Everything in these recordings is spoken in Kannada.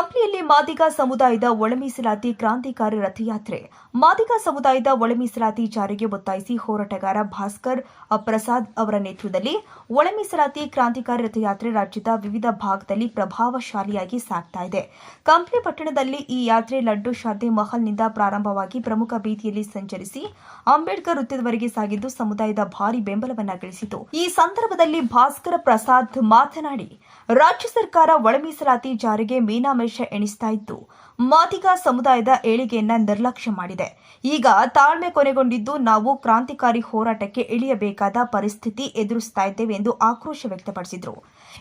ಕಂಪ್ಲಿಯಲ್ಲಿ ಮಾದಿಗ ಸಮುದಾಯದ ಒಳಮೀಸಲಾತಿ ಕ್ರಾಂತಿಕಾರಿ ರಥಯಾತ್ರೆ. ಮಾದಿಗ ಸಮುದಾಯದ ಒಳಮೀಸಲಾತಿ ಜಾರಿಗೆ ಒತ್ತಾಯಿಸಿ ಹೋರಾಟಗಾರ ಭಾಸ್ಕರ್ ಪ್ರಸಾದ್ ಅವರ ನೇತೃತ್ವದಲ್ಲಿ ಒಳಮೀಸಲಾತಿ ಕ್ರಾಂತಿಕಾರಿ ರಥಯಾತ್ರೆ ರಾಜ್ಯದ ವಿವಿಧ ಭಾಗದಲ್ಲಿ ಪ್ರಭಾವಶಾಲಿಯಾಗಿ ಸಾಗ್ತಾ ಇದೆ. ಕಂಪ್ಲಿ ಪಟ್ಟಣದಲ್ಲಿ ಈ ಯಾತ್ರೆ ಲಡ್ಡು ಶಾದೆ ಮಹಲ್ನಿಂದ ಪ್ರಾರಂಭವಾಗಿ ಪ್ರಮುಖ ಬೀದಿಯಲ್ಲಿ ಸಂಚರಿಸಿ ಅಂಬೇಡ್ಕರ್ ವೃತ್ತದವರೆಗೆ ಸಾಗಿದ್ದು ಸಮುದಾಯದ ಭಾರಿ ಬೆಂಬಲವನ್ನು ಗಳಿಸಿತು. ಈ ಸಂದರ್ಭದಲ್ಲಿ ಭಾಸ್ಕರ್ ಪ್ರಸಾದ್ ಮಾತನಾಡಿ, ರಾಜ್ಯ ಸರ್ಕಾರ ಒಳಮೀಸಲಾತಿ ಜಾರಿಗೆ ಮೀನಾಮೇಷ ಎಣಿಸ್ತಾ ಇತ್ತು. ಮಾದಿಗ ಸಮುದಾಯದ ಏಳಿಗೆಯನ್ನ ನಿರ್ಲಕ್ಷ್ಯ ಮಾಡಿದೆ. ಈಗ ತಾಳ್ಮೆ ಕೊನೆಗೊಂಡಿದ್ದು ನಾವು ಕ್ರಾಂತಿಕಾರಿ ಹೋರಾಟಕ್ಕೆ ಇಳಿಯಬೇಕಾದ ಪರಿಸ್ಥಿತಿ ಎದುರಿಸ್ತಾ ಇದ್ದೇವೆ ಎಂದು ಆಕ್ರೋಶ ವ್ಯಕ್ತಪಡಿಸಿದರು.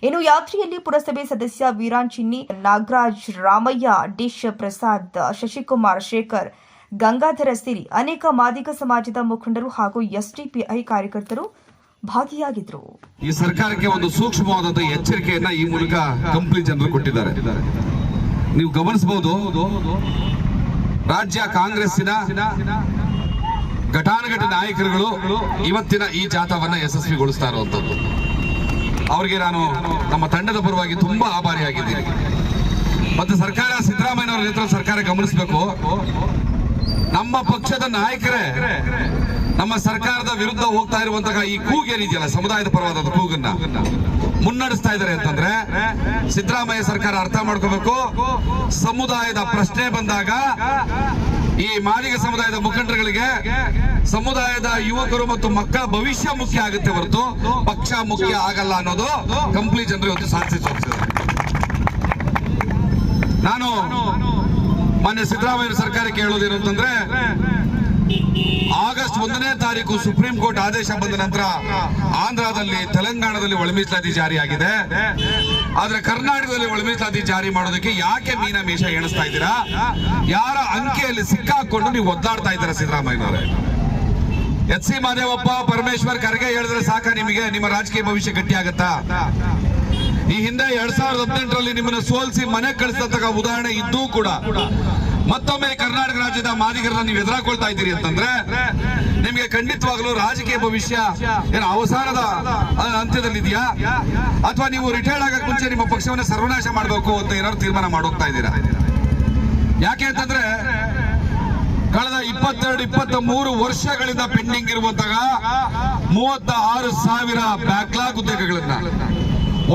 ಇನ್ನು ಯಾತ್ರೆಯಲ್ಲಿ ಪುರಸಭೆ ಸದಸ್ಯ ವೀರಾನ್ ಚಿನ್ನಿ, ನಾಗರಾಜ್ ರಾಮಯ್ಯ, ಡಿಶ್ ಪ್ರಸಾದ್, ಶಶಿಕುಮಾರ್ ಶೇಖರ್, ಗಂಗಾಧರ ಸಿರಿ ಅನೇಕ ಮಾದಿಗ ಸಮಾಜದ ಮುಖಂಡರು ಹಾಗೂ ಎಸ್ಡಿಪಿಐ ಕಾರ್ಯಕರ್ತರು ಭಾಗಿಯಾಗಿದ್ರು. ಈ ಸರ್ಕಾರಕ್ಕೆ ಒಂದು ಸೂಕ್ಷ್ಮವಾದಂತಹ ಎಚ್ಚರಿಕೆಯನ್ನ ಈ ಮೂಲಕ ಕಂಪ್ಲಿ ಜನರು ಕೊಟ್ಟಿದ್ದಾರೆ. ನೀವು ಗಮನಿಸಬಹುದು. ರಾಜ್ಯ ಕಾಂಗ್ರೆಸ್ಸಿನ ಘಟಾನುಘಟ ನಾಯಕರುಗಳು ಇವತ್ತಿನ ಈ ಜಾಥಾವನ್ನ ಯಶಸ್ವಿಗೊಳಿಸ್ತಾ ಇರುವಂತದ್ದು ಅವರಿಗೆ ನಾನು ನಮ್ಮ ತಂಡದ ಪರವಾಗಿ ತುಂಬಾ ಆಭಾರಿಯಾಗಿದ್ದೀನಿ ಮತ್ತು ಸರ್ಕಾರ ಸಿದ್ದರಾಮಯ್ಯ ಅವರ ನೇತೃತ್ವ ಸರ್ಕಾರ ಗಮನಿಸಬೇಕು. ನಮ್ಮ ಪಕ್ಷದ ನಾಯಕರೇ ನಮ್ಮ ಸರ್ಕಾರದ ವಿರುದ್ಧ ಹೋಗ್ತಾ ಇರುವಂತಹ ಈ ಕೂಗೇನಿದೆಯಲ್ಲ ಸಮುದಾಯದ ಪರವಾದ ಕೂಗನ್ನ ಮುನ್ನಡೆಸ್ತಾ ಇದ್ದಾರೆ ಅಂತಂದ್ರೆ ಸಿದ್ದರಾಮಯ್ಯ ಸರ್ಕಾರ ಅರ್ಥ ಮಾಡ್ಕೋಬೇಕು. ಸಮುದಾಯದ ಪ್ರಶ್ನೆ ಬಂದಾಗ ಈ ಮಾದಿಗ ಸಮುದಾಯದ ಮುಖಂಡರುಗಳಿಗೆ ಸಮುದಾಯದ ಯುವಕರು ಮತ್ತು ಮಕ್ಕಳ ಭವಿಷ್ಯ ಮುಖ್ಯ ಆಗುತ್ತೆ ಹೊರತು ಪಕ್ಷ ಮುಖ್ಯ ಆಗಲ್ಲ ಅನ್ನೋದು ಕಂಪ್ಲೀಟ್ ಜನರು ಇವತ್ತು ಸಾಧಿಸಿ ನಾನು ಮಾನ್ಯ ಸಿದ್ದರಾಮಯ್ಯ ಸರ್ಕಾರಕ್ಕೆ ಹೇಳೋದೇನು ಅಂತಂದ್ರೆ ಆಗಸ್ಟ್ ಒಂದನೇ ತಾರೀಕು ಸುಪ್ರೀಂ ಕೋರ್ಟ್ ಆದೇಶ ಬಂದ ನಂತರ ಆಂಧ್ರದಲ್ಲಿ ತೆಲಂಗಾಣದಲ್ಲಿ ಒಳ ಮೀಸಲಾತಿ ಜಾರಿಯಾಗಿದೆ. ಆದ್ರೆ ಕರ್ನಾಟಕದಲ್ಲಿ ಒಳ ಮೀಸಲಾತಿ ಜಾರಿ ಮಾಡೋದಕ್ಕೆ ಯಾಕೆ ಮೀನ ಮೀಷ ಎಣಿಸ್ತಾ ಇದ್ದೀರಾ? ಯಾರ ಅಂಕೆಯಲ್ಲಿ ಸಿಕ್ಕಾಕೊಂಡು ನೀವು ಒದ್ದಾಡ್ತಾ ಇದ್ದೀರಾ ಸಿದ್ದರಾಮಯ್ಯನವರೇ? ಎಚ್ ಸಿ ಮಾದೇವಪ್ಪ, ಪರಮೇಶ್ವರ್ ಖರ್ಗೆ ಹೇಳಿದ್ರೆ ಸಾಕ ನಿಮಗೆ? ನಿಮ್ಮ ರಾಜಕೀಯ ಭವಿಷ್ಯ ಗಟ್ಟಿಯಾಗತ್ತಾ? ಈ ಹಿಂದೆ ಎರಡ್ ಸಾವಿರದ ಹದಿನೆಂಟರಲ್ಲಿ ನಿಮ್ಮನ್ನ ಸೋಲಿಸಿ ಮನೆ ಕಳಿಸತಕ್ಕ ಉದಾಹರಣೆ ಇದ್ದೂ ಕೂಡ. ಮತ್ತೊಮ್ಮೆ ಕರ್ನಾಟಕ ರಾಜ್ಯದ ಮಾದಿಗರನ್ನ ನೀವು ಎದುರಾಕೊಳ್ತಾ ಇದ್ದೀರಿ ಅಂತಂದ್ರೆ, ನಿಮಗೆ ಖಂಡಿತವಾಗಲೂ ರಾಜಕೀಯ ಭವಿಷ್ಯ ಏನು ಅವಸಾನದ ಅಂತ್ಯದಲ್ಲಿದೆಯಾ? ಅಥವಾ ನೀವು ರಿಟೈರ್ಡ್ ಆಗಕ್ ಮುಂಚೆ ನಿಮ್ಮ ಪಕ್ಷವನ್ನ ಸರ್ವನಾಶ ಮಾಡಬೇಕು ಅಂತ ಏನಾದ್ರು ತೀರ್ಮಾನ ಮಾಡೋಗ್ತಾ ಇದ್ದೀರಾ? ಯಾಕೆ ಅಂತಂದ್ರೆ, ಕಳೆದ ಇಪ್ಪತ್ತೆರಡು ಇಪ್ಪತ್ತ ಮೂರು ವರ್ಷಗಳಿಂದ ಪೆಂಡಿಂಗ್ ಇರುವಂತಹ ಮೂವತ್ತ ಆರು ಸಾವಿರ ಬ್ಯಾಕ್ಲಾಗ್ ಉದ್ಯೋಗಗಳನ್ನ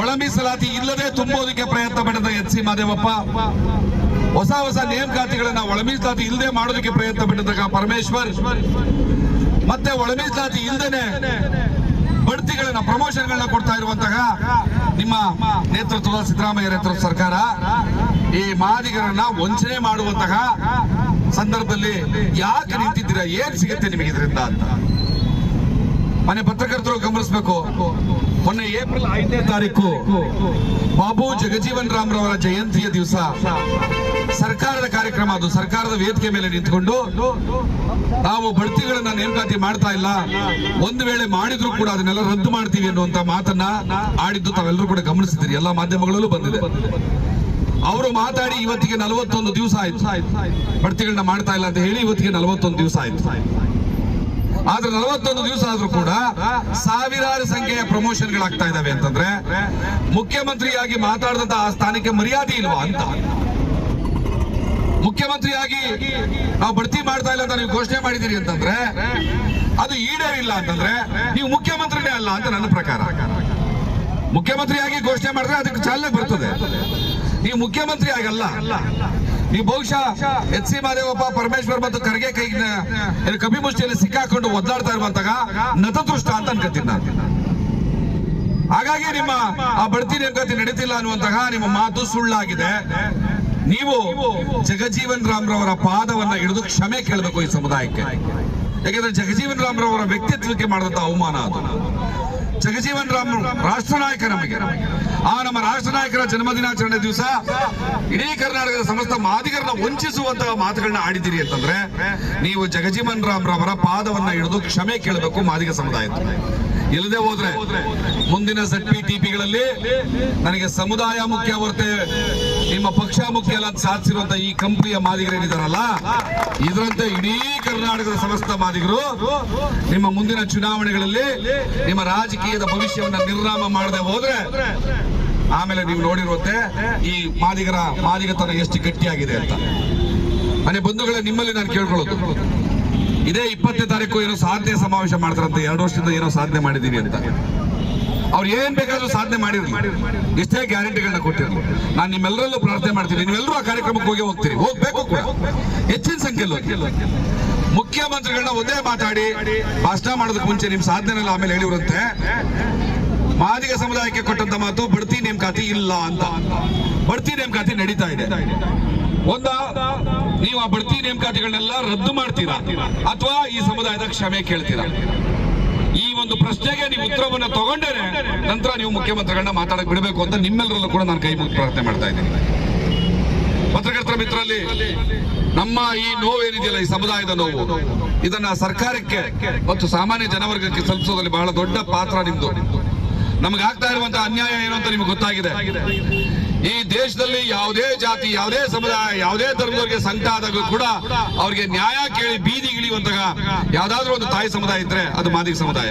ಒಳ ಮೀಸಲಾತಿ ಇಲ್ಲದೆ ತುಂಬೋದಕ್ಕೆ ಪ್ರಯತ್ನ ಪಡೆದ ಎಚ್ ಸಿ ಮಾದೇವಪ್ಪ ಹೊಸ ಹೊಸ ನೇಮಕಾತಿಗಳನ್ನ ಒಳ ಮೀಸಲಾತಿ ಇಲ್ಲದೆ ಮಾಡೋದಕ್ಕೆ ಪ್ರಯತ್ನ ಪಟ್ಟಿರ್ತಕ್ಕ ಪರಮೇಶ್ವರ್, ಮತ್ತೆ ಒಳ ಮೀಸಲಾತಿ ಇಲ್ಲದೇನೆ ಬಡ್ತಿಗಳನ್ನ, ಪ್ರಮೋಷನ್ಗಳನ್ನ ಕೊಡ್ತಾ ಇರುವಂತಹ ನಿಮ್ಮ ನೇತೃತ್ವದ ಸಿದ್ದರಾಮಯ್ಯ ನೇತೃತ್ವದ ಸರ್ಕಾರ ಈ ಮಾದಿಗರನ್ನ ವಂಚನೆ ಮಾಡುವಂತಹ ಸಂದರ್ಭದಲ್ಲಿ ಯಾಕೆ ನಿಂತಿದ್ದೀರಾ? ಏನ್ ಸಿಗುತ್ತೆ ನಿಮಗೆ ಇದರಿಂದ ಅಂತ? ಮನೆ ಪತ್ರಕರ್ತರು ಗಮನಿಸಬೇಕು. ಮೊನ್ನೆ ಏಪ್ರಿಲ್ ಐದನೇ ತಾರೀಕು ಬಾಬು ಜಗಜೀವನ್ ರಾಮ್ ರವರ ಜಯಂತಿಯ ದಿವಸ. ಸರ್ಕಾರದ ಕಾರ್ಯಕ್ರಮ ಅದು. ಸರ್ಕಾರದ ವೇದಿಕೆ ಮೇಲೆ ನಿಂತ್ಕೊಂಡು ನಾವು ಬಡ್ತಿಗಳನ್ನ ನೇಮಕಾತಿ ಮಾಡ್ತಾ ಇಲ್ಲ. ಒಂದು ವೇಳೆ ಮಾಡಿದ್ರು ಕೂಡ ಅದನ್ನೆಲ್ಲ ರದ್ದು ಮಾಡ್ತೀವಿ ಅನ್ನುವಂತ ಮಾತನ್ನ ಆಡಿದ್ದು ತಾವೆಲ್ಲರೂ ಕೂಡ ಗಮನಿಸಿದ್ದೀರಿ. ಎಲ್ಲಾ ಮಾಧ್ಯಮಗಳಲ್ಲೂ ಬಂದಿದೆ. ಅವರು ಮಾತಾಡಿ ಇವತ್ತಿಗೆ ನಲವತ್ತೊಂದು ದಿವಸ ಆಯ್ತು. ಬಡ್ತಿಗಳನ್ನ ಮಾಡ್ತಾ ಇಲ್ಲ ಅಂತ ಹೇಳಿ ಇವತ್ತಿಗೆ ನಲವತ್ತೊಂದು ದಿವಸ ಆಯ್ತು. ಆದ್ರೆ ನಲವತ್ತೊಂದು ದಿವಸ ಆದ್ರೂ ಕೂಡ ಸಾವಿರಾರು ಸಂಖ್ಯೆಯ ಪ್ರಮೋಷನ್ ಗಳಾಗ್ತಾ ಇದಾವೆ ಅಂತಂದ್ರೆ ಮುಖ್ಯಮಂತ್ರಿಯಾಗಿ ಮಾತಾಡಿದಂತ ಆ ಸ್ಥಾನಕ್ಕೆ ಮರ್ಯಾದೆ ಇಲ್ವಾ ಅಂತ? ಮುಖ್ಯಮಂತ್ರಿಯಾಗಿ ನಾವು ಬಡ್ತಿ ಮಾಡ್ತಾ ಇಲ್ಲ ಅಂತ ನೀವು ಘೋಷಣೆ ಮಾಡಿದ್ದೀರಿ ಅಂತಂದ್ರೆ ಅದು ಈಡೇರಿಲ್ಲ ಅಂತಂದ್ರೆ ನೀವು ಮುಖ್ಯಮಂತ್ರಿನೇ ಅಲ್ಲ ಅಂತ ನನ್ನ ಪ್ರಕಾರ. ಮುಖ್ಯಮಂತ್ರಿಯಾಗಿ ಘೋಷಣೆ ಮಾಡಿದ್ರೆ ಅದಕ್ಕೆ ಚಾಲನೆ ಬರ್ತದೆ. ನೀವು ಮುಖ್ಯಮಂತ್ರಿ ಆಗಲ್ಲ ನೀವು ಬಹುಶಃ ಎಚ್ ಸಿ ಮಾದೇವಪ್ಪ ಪರಮೇಶ್ವರ್ ಮತ್ತು ಖರ್ಗೆ ಕೈ ಕಮ್ಮಿ ಮುಷ್ಟಿಯಲ್ಲಿ ಸಿಕ್ಕಾಕೊಂಡು ಒದ್ದಾಡ್ತಾ ಇರುವಂತಹ ನತದೃಷ್ಟ ಅಂತ ಅನ್ಕೋತೀನಿ ನಾನು. ಹಾಗಾಗಿ ನಿಮ್ಮ ಆ ಬಡ್ತಿ ನೇಮಕಾತಿ ನಡೀತಿಲ್ಲ ಅನ್ನುವಂತಹ ನಿಮ್ಮ ಮಾತು ಸುಳ್ಳಾಗಿದೆ. ನೀವು ಜಗಜೀವನ್ ರಾಮ್ ರವರ ಪಾದವನ್ನ ಹಿಡಿದು ಕ್ಷಮೆ ಕೇಳಬೇಕು ಈ ಸಮುದಾಯಕ್ಕೆ. ಯಾಕಂದ್ರೆ ಜಗಜೀವನ್ ರಾಮ್ ರವರ ವ್ಯಕ್ತಿತ್ವಕ್ಕೆ ಮಾಡಿದಂತ ಅವಮಾನ ಅದು. ಜಗಜೀವನ್ ರಾಮ್ ರಾಷ್ಟ್ರ ನಾಯಕ ನಮಗೆ. ಆ ನಮ್ಮ ರಾಷ್ಟ್ರ ನಾಯಕರ ಜನ್ಮದಿನಾಚರಣೆ ದಿವಸ ಇಡೀ ಕರ್ನಾಟಕದ ಸಮಸ್ತ ಮಾದಿಗರನ್ನ ವಂಚಿಸುವಂತಹ ಮಾತುಗಳನ್ನ ಆಡಿದ್ದೀರಿ ಅಂತಂದ್ರೆ, ನೀವು ಜಗಜೀವನ್ ರಾಮ್ ರವರ ಪಾದವನ್ನ ಹಿಡಿದು ಕ್ಷಮೆ ಕೇಳಬೇಕು ಮಾದಿಗ ಸಮುದಾಯದ ಇಲ್ಲದೆ ಹೋದ್ರೆ ಮುಂದಿನ ಸೆಟ್ ಪಿ ಟಿಪಿಗಳಲ್ಲಿ ನನಗೆ ಸಮುದಾಯ ಮುಖ್ಯ ಹೊರತೆ ನಿಮ್ಮ ಪಕ್ಷ ಮುಖ್ಯ ಅಲ್ಲ ಸಾಧಿಸಿರುವಂತ ಈ ಕಂಪನಿಯ ಮಾದಿಗರೇನಿದಾರಲ್ಲ ಇದರಂತೆ ಇಡೀ ಕರ್ನಾಟಕದ ಸಮಸ್ತ ಮಾದಿಗರು, ನಿಮ್ಮ ಮುಂದಿನ ಚುನಾವಣೆಗಳಲ್ಲಿ ನಿಮ್ಮ ರಾಜಕೀಯದ ಭವಿಷ್ಯವನ್ನ ನಿರ್ನಾಮ ಮಾಡದೆ ಹೋದ್ರೆ, ಆಮೇಲೆ ನೀವು ನೋಡಿರುವಂತೆ ಈ ಮಾದಿಗರ ಮಾದಿಗತನ ಎಷ್ಟು ಗಟ್ಟಿಯಾಗಿದೆ ಅಂತ. ಮನೆ ಬಂಧುಗಳೇ, ನಿಮ್ಮಲ್ಲಿ ನಾನು ಕೇಳ್ಕೊಳ್ಳೋದು. ಇದೇ ಇಪ್ಪತ್ತನೇ ತಾರೀಕು ಏನೋ ಸಾಧನೆ ಸಮಾವೇಶ ಮಾಡ್ತಾರಂತೆ. ಎರಡು ವರ್ಷದಿಂದ ಏನೋ ಸಾಧನೆ ಮಾಡಿದ್ದೀವಿ ಅಂತ. ಅವ್ರು ಏನ್ ಬೇಕಾದ್ರೂ ಸಾಧನೆ ಮಾಡಿರ್ಲಿ. ಎಷ್ಟೇ ಗ್ಯಾರಂಟಿಗಳನ್ನ ಕೊಟ್ಟಿರ್ಲಿ. ನಾನು ನಿಮ್ಮೆಲ್ಲರಲ್ಲೂ ಪ್ರಾರ್ಥನೆ ಮಾಡ್ತೀನಿ. ನೀವೆಲ್ಲರೂ ಆ ಕಾರ್ಯಕ್ರಮಕ್ಕೆ ಹೋಗಿ ಹೋಗ್ತೀರಿ. ಹೋಗ್ಬೇಕು ಕೂಡ. ಹೆಚ್ಚಿನ ಸಂಖ್ಯೆಯಲ್ಲಿ ಹೋಗಿ ಮುಖ್ಯಮಂತ್ರಿಗಳನ್ನ ಒಂದೇ ಮಾತಾಡಿ, ಭಾಷಣ ಮಾಡೋದಕ್ಕೆ ಮುಂಚೆ ನಿಮ್ ಸಾಧನೆಲ್ಲ ಆಮೇಲೆ ಹೇಳಿವ್ರಂತೆ. ಮಾದಿಗ ಸಮುದಾಯಕ್ಕೆ ಕೊಟ್ಟಂತ ಮಾತು, ಬಡ್ತಿ ನೇಮಕಾತಿ ಇಲ್ಲ ಅಂತ. ಬಡ್ತಿ ನೇಮಕಾತಿ ನಡೀತಾ ಇದೆ. ಒಂದ, ನೀವು ಆ ಬಡ್ತಿ ನೇಮಕಾತಿಗಳನ್ನೆಲ್ಲ ರದ್ದು ಮಾಡ್ತೀರಾ? ಅಥವಾ ಈ ಸಮುದಾಯದ ಕ್ಷಮೆ ಕೇಳ್ತೀರಾ? ಈ ಒಂದು ಪ್ರಶ್ನೆಗೆ ನೀವು ಉತ್ತರವನ್ನು ತಗೊಂಡೇನೆ ನಂತರ ನೀವು ಮುಖ್ಯಮಂತ್ರಿಗಳನ್ನ ಮಾತಾಡಕ್ ಬಿಡಬೇಕು ಅಂತ ನಿಮ್ಮೆಲ್ಲರಲ್ಲೂ ಕೂಡ ನಾನು ಕೈ ಮುಗಿ ಪ್ರಾರ್ಥನೆ ಮಾಡ್ತಾ ಇದ್ದೀನಿ. ಪತ್ರಕರ್ತರ ಮಿತ್ರರಲ್ಲಿ, ನಮ್ಮ ಈ ನೋವೇನಿದೆಯಲ್ಲ ಈ ಸಮುದಾಯದ ನೋವು? ಇದನ್ನ ಸರ್ಕಾರಕ್ಕೆ ಮತ್ತು ಸಾಮಾನ್ಯ ಜನವರ್ಗಕ್ಕೆ ತಲುಪಿಸೋದ್ರಲ್ಲಿ ಬಹಳ ದೊಡ್ಡ ಪಾತ್ರ ನಿಮ್ದು. ನಮಗಾಗ್ತಾ ಇರುವಂತಹ ಅನ್ಯಾಯ ಏನು ಅಂತ ನಿಮ್ಗೆ ಗೊತ್ತಾಗಿದೆ? ಈ ದೇಶದಲ್ಲಿ ಯಾವುದೇ ಜಾತಿ, ಯಾವುದೇ ಸಮುದಾಯ, ಯಾವುದೇ ಧರ್ಮದವರಿಗೆ ಸಂಕಟ ಆದಾಗ ಕೂಡ ಅವ್ರಿಗೆ ನ್ಯಾಯ ಕೇಳಿ ಬೀದಿಗಿಳಿಯುವಂತಹ ಯಾವ್ದಾದ್ರೂ ಒಂದು ತಾಯಿ ಸಮುದಾಯ ಇದ್ರೆ ಅದು ಮಾದಿಗ ಸಮುದಾಯ.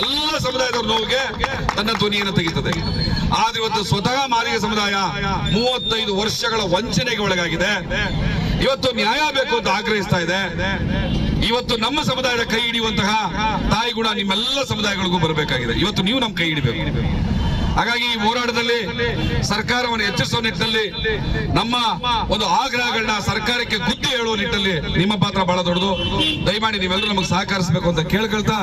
ಎಲ್ಲ ಸಮುದಾಯದವ್ರ ನೋವಿಗೆ ತನ್ನ ಧ್ವನಿಯನ್ನು ತೆಗಿತದೆ. ಆದ್ರೆ ಇವತ್ತು ಸ್ವತಃ ಮಾದಿಗ ಸಮುದಾಯ ಮೂವತ್ತೈದು ವರ್ಷಗಳ ವಂಚನೆಗೆ ಒಳಗಾಗಿದೆ. ಇವತ್ತು ನ್ಯಾಯ ಬೇಕು ಅಂತ ಆಗ್ರಹಿಸ್ತಾ ಇದೆ. ಇವತ್ತು ನಮ್ಮ ಸಮುದಾಯದ ಕೈ ಹಿಡಿಯುವಂತಹ ತಾಯಿ ಗುಣ ನಿಮ್ಮೆಲ್ಲ ಸಮುದಾಯಗಳಿಗೂ ಬರಬೇಕಾಗಿದೆ. ಇವತ್ತು ನೀವು ನಮ್ಮ ಕೈ ಹಿಡಿಬೇಕು. ಹಾಗಾಗಿ ಈ ಹೋರಾಟದಲ್ಲಿ ಸರ್ಕಾರವನ್ನು ಎಚ್ಚರಿಸುವ ನಿಟ್ಟಿನಲ್ಲಿ ನಮ್ಮ ಒಂದು ಆಗ್ರಹಗಳನ್ನ ಸರ್ಕಾರಕ್ಕೆ ಗುದ್ದಿ ಹೇಳುವ ನಿಟ್ಟಿನಲ್ಲಿ ನಿಮ್ಮ ಪಾತ್ರ ಬಹಳ ದೊಡ್ಡದು. ದಯಮಾಡಿ ನೀವೆಲ್ಲರೂ ನಮಗೆ ಸಹಕರಿಸಬೇಕು ಅಂತ ಕೇಳ್ಕೊಳ್ತಾ